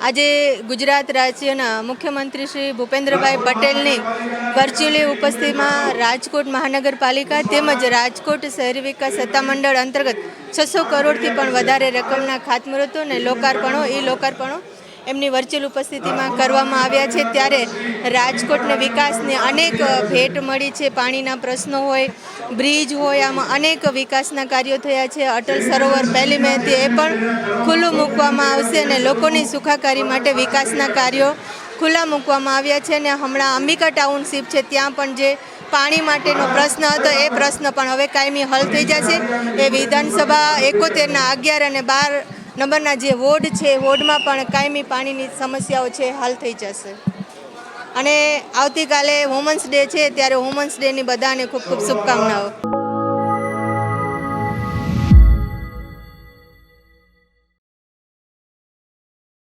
આજે ગુજરાત રાજ્યના મુખ્યમંત્રી શ્રી ભૂપેન્દ્રભાઈ પટેલની વર્ચ્યુઅલી ઉપસ્થિતિમાં રાજકોટ મહાનગરપાલિકા તેમજ રાજકોટ શહેરી વિકાસ સત્તામંડળ અંતર્ગત છસો કરોડથી પણ વધારે રકમના ખાતમુહૂર્તો અને લોકાર્પણો એ લોકાર્પણો એમની વર્ચ્યુઅલ ઉપસ્થિતિમાં કરવામાં આવ્યા છે. ત્યારે રાજકોટને વિકાસને અનેક ભેટ મળી છે. પાણીના પ્રશ્નો હોય, બ્રિજ હોય, આમાં અનેક વિકાસના કાર્યો થયા છે. અટલ સરોવર પહેલી મેથી એ પણ ખુલ્લું મૂકવામાં આવશે અને લોકોની સુખાકારી માટે વિકાસના કાર્યો ખુલ્લા મૂકવામાં આવ્યા છે અને હમણાં અંબિકા ટાઉનશીપ છે. ત્યાં પણ જે પાણી માટેનો પ્રશ્ન હતો, એ પ્રશ્ન પણ હવે કાયમી હલ થઈ જશે. એ વિધાનસભા એકોતેરના અગિયાર અને બાર નંબરના જે વોર્ડ છે, વોર્ડમાં પણ કાયમી પાણીની સમસ્યાઓ છે, હલ થઈ જશે. અને આવતીકાલે વુમન્સ ડે છે, ત્યારે વુમન્સ ડેની બધાને ખૂબ ખૂબ શુભકામનાઓ.